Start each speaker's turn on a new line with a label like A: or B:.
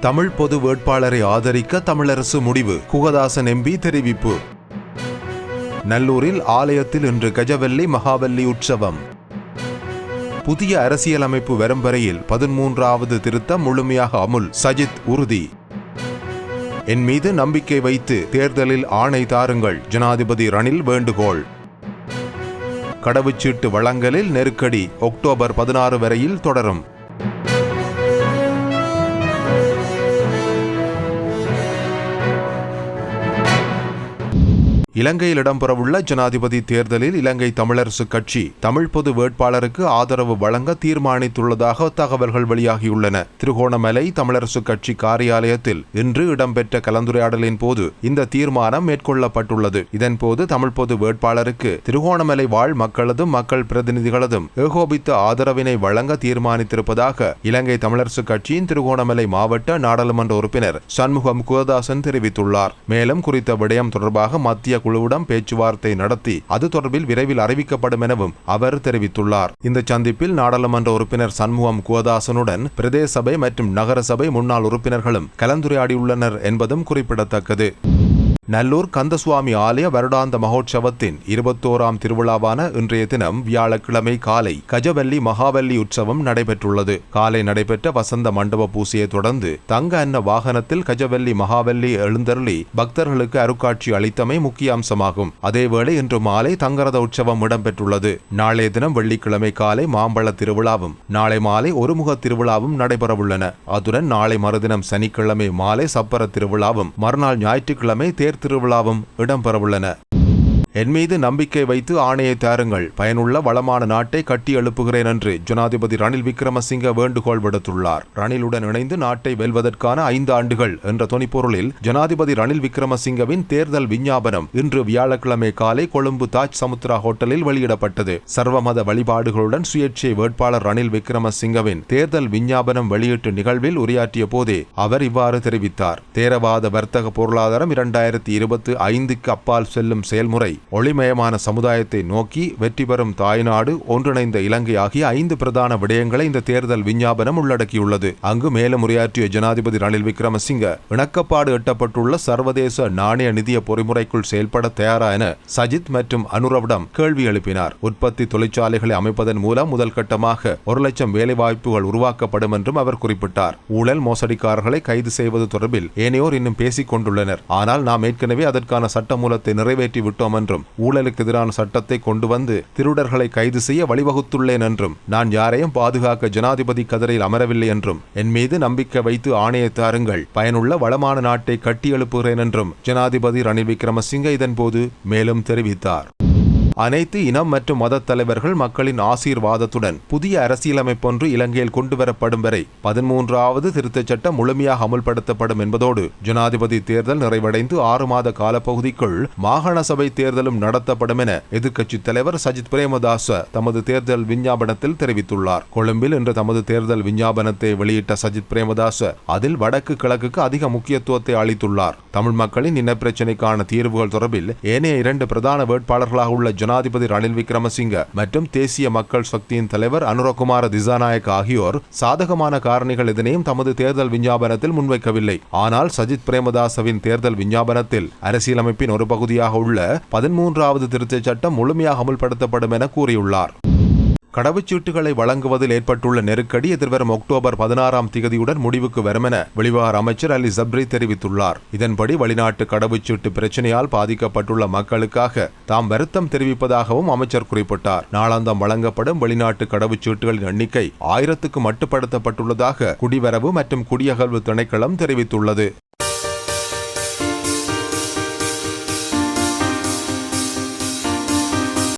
A: தமிழ் பொது வேட்பாளரை ஆதரிக்க தமிழரசு முடிவு. குகதாசன் எம்பி தெரிவிப்பு. நல்லூரில் ஆலயத்தில் இன்று கஜவல்லி மகாவல்லி உற்சவம். புதிய அரசியலமைப்பு வரும் வரையில் பதிமூன்றாவது திருத்தம் முழுமையாக அமுல். சஜித் உறுதி. என் மீது நம்பிக்கை வைத்து தேர்தலில் ஆணை தாருங்கள். ஜனாதிபதி ரணில் வேண்டுகோள். கடவுச்சீட்டு வழங்கலில் நெருக்கடி. அக்டோபர் பதினாறு வரையில் தொடரும். இலங்கையில் இடம்பெறவுள்ள ஜனாதிபதி தேர்தலில் இலங்கை தமிழரசு கட்சி தமிழ் பொது வேட்பாளருக்கு ஆதரவு வழங்க தீர்மானித்துள்ளதாக தகவல்கள் வெளியாகியுள்ளன. திருகோணமலை தமிழரசு கட்சி காரியாலயத்தில் இன்று இடம்பெற்ற கலந்துரையாடலின் போது இந்த தீர்மானம் மேற்கொள்ளப்பட்டுள்ளது. இதன்போது தமிழ் பொது வேட்பாளருக்கு திருகோணமலை வாழ் மக்களதும் மக்கள் பிரதிநிதிகளதும் ஏகோபித்த ஆதரவினை வழங்க தீர்மானித்திருப்பதாக இலங்கை தமிழரசு கட்சியின் திருகோணமலை மாவட்ட நாடாளுமன்ற உறுப்பினர் சண்முகம் குகதாசன் தெரிவித்துள்ளார். மேலும் குறித்த விடயம் தொடர்பாக மத்திய குழுவிடம் பேச்சுவார்த்தை நடத்தி அது தொடர்பில் விரைவில் அறிவிக்கப்படும் எனவும் அவர் தெரிவித்துள்ளார். இந்த சந்திப்பில் நாடாளுமன்ற உறுப்பினர் சண்முகம் குவதாசனுடன் பிரதேச சபை மற்றும் நகரசபை முன்னாள் உறுப்பினர்களும் கலந்துரையாடியுள்ளனர் என்பதும் குறிப்பிடத்தக்கது. நல்லூர் கந்தசுவாமி ஆலய வருடாந்த மகோற்சவத்தின் இருபத்தோராம் திருவிழாவான இன்றைய தினம் வியாழக்கிழமை காலை கஜவல்லி மகாவல்லி உற்சவம் நடைபெற்றுள்ளது. காலை நடைபெற்ற வசந்த மண்டப பூசையை தொடர்ந்து தங்க அன்ன வாகனத்தில் கஜவல்லி மகாவல்லி எழுந்தருளி பக்தர்களுக்கு அருக்காட்சி அளித்தமை முக்கிய அம்சமாகும் அதேவேளை இன்று மாலை தங்கரத உற்சவம் இடம்பெற்றுள்ளது. நாளைய தினம் வெள்ளிக்கிழமை காலை மாம்பழ திருவிழாவும் நாளை மாலை ஒருமுக திருவிழாவும் நடைபெறவுள்ளன. அத்துடன் நாளை மறுதினம் சனிக்கிழமை மாலை சப்பர திருவிழாவும் மறுநாள் ஞாயிற்றுக்கிழமை தேர் திருவிழாவும் இடம்பெறவுள்ளன. என் மீது நம்பிக்கை வைத்து ஆணையை தாருங்கள். பயனுள்ள வளமான நாட்டை கட்டி எழுப்புகிறேன் என்று ஜனாதிபதி ரணில் விக்ரமசிங்க வேண்டுகோள் விடுத்துள்ளார். ரணிலுடன் இணைந்து நாட்டை வெல்வதற்கான ஐந்து ஆண்டுகள் என்ற தொனிப்பொருளில் ஜனாதிபதி ரணில் விக்ரமசிங்கவின் தேர்தல் விஞ்ஞாபனம் இன்று வியாழக்கிழமை காலை கொழும்பு தாஜ் சமுத்ரா ஹோட்டலில் வெளியிடப்பட்டது. சர்வமத வழிபாடுகளுடன் சுயேட்சை வேட்பாளர் ரணில் விக்ரமசிங்கவின் தேர்தல் விஞ்ஞாபனம் வெளியீட்டு நிகழ்வில் உரையாற்றிய போதே அவர் இவ்வாறு தெரிவித்தார். தேரவாத வர்த்தக பொருளாதாரம் இரண்டாயிரத்தி இருபத்தி ஐந்துக்கு அப்பால் செல்லும் செயல்முறை ஒளிமயமான சமுதாயத்தை நோக்கி வெற்றி பெறும் தாய்நாடு ஒன்றிணைந்த இலங்கை ஆகிய ஐந்து பிரதான விடயங்களை இந்த தேர்தல் விஞ்ஞாபனம் உள்ளடக்கியுள்ளது. அங்கு மேலும் உரையாற்றிய ஜனாதிபதி ரணில் விக்ரமசிங்க இணக்கப்பாடு எட்டப்பட்டுள்ள சர்வதேச நாணய நிதிய பொறிமுறைக்குள் செயல்பட தயாரா என சஜித் மற்றும் அனுரவிடம் கேள்வி எழுப்பினார். உற்பத்தி தொழிற்சாலைகளை அமைப்பதன் மூலம் முதல் கட்டமாக ஒரு லட்சம் வேலைவாய்ப்புகள் உருவாக்கப்படும் என்றும் அவர் குறிப்பிட்டார். ஊழல் மோசடிக்காரர்களை கைது செய்வது தொடர்பில் ஏனையோர் இன்னும் பேசிக் கொண்டுள்ளனர். ஆனால் நாம் ஏற்கனவே அதற்கான சட்டமூலத்தை நிறைவேற்றி விட்டோம் என்றும் ஊழலுக்கு எதிரான சட்டத்தை கொண்டு வந்து திருடர்களை கைது செய்ய வழிவகுத்துள்ளேன் என்றும் நான் யாரையும் பாதுகாக்க ஜனாதிபதி கதிரையில் அமரவில்லை என்றும் என் மீது நம்பிக்கை வைத்து ஆணையை தாருங்கள் பயனுள்ள வளமான நாட்டை கட்டியெழுப்புகிறேன் என்றும் ஜனாதிபதி ரணில் விக்ரமசிங்க இதன்போது மேலும் தெரிவித்தார். அனைத்து இனம் மற்றும் மத தலைவர்கள் மக்களின் ஆசீர்வாதத்துடன் புதிய அரசியலமைப்பொன்று இலங்கையில் கொண்டுவரப்படும் வரை பதிமூன்றாவது திருத்தச் சட்டம் முழுமையாக அமுல்படுத்தப்படும் என்பதோடு ஜனாதிபதி தேர்தல் நிறைவடைந்து ஆறு மாத காலப்பகுதிக்குள் மாகாண சபை தேர்தலும் நடத்தப்படும் என எதிர்க்கட்சித் தலைவர் சஜித் பிரேமதாச தமது தேர்தல் விஞ்ஞாபனத்தில் தெரிவித்துள்ளார். கொழும்பில் இன்று தமது தேர்தல் விஞ்ஞாபனத்தை வெளியிட்ட சஜித் பிரேமதாச அதில் வடக்கு கிழக்குக்கு அதிக முக்கியத்துவத்தை அளித்துள்ளார். தமிழ் மக்களின் இனப்பிரச்சினைக்கான தீர்வுகள் தொடர்பில் ஏனைய இரண்டு பிரதான வேட்பாளர்களாக உள்ள ஜனாதிபதி ரணில் விக்ரமசிங்க மற்றும் தேசிய மக்கள் சக்தியின் தலைவர் அனுரகுமார திசாநாயக் ஆகியோர் சாதகமான காரணிகள் எதனையும் தமது தேர்தல் விஞ்ஞாபனத்தில் முன்வைக்கவில்லை. ஆனால் சஜித் பிரேமதாசவின் தேர்தல் விஞ்ஞாபனத்தில் அரசியலமைப்பின் ஒரு பகுதியாக உள்ள பதிமூன்றாவது திருத்தச் சட்டம் முழுமையாக அமுல்படுத்தப்படும் என கூறியுள்ளார். கடவுச்சீட்டுகளை வழங்குவதில் ஏற்பட்டுள்ள நெருக்கடி எதிர்வரும் அக்டோபர் பதினாறாம் திகதியுடன் முடிவுக்கு வரும் என வெளிவார அமைச்சர் அலி ஜப்ரி தெரிவித்துள்ளார். இதன்படி வெளிநாட்டு கடவுச்சீட்டு பிரச்சனையால் பாதிக்கப்பட்டுள்ள மக்களுக்காக தாம் வருத்தம் தெரிவிப்பதாகவும் அமைச்சர் குறிப்பிட்டார். நாளாந்தம் வழங்கப்படும் வெளிநாட்டு கடவுச்சீட்டுகளின் எண்ணிக்கை ஆயிரத்துக்கு மட்டுப்படுத்தப்பட்டுள்ளதாக குடிவரவு மற்றும் குடியகல்வு திணைக்களம் தெரிவித்துள்ளது.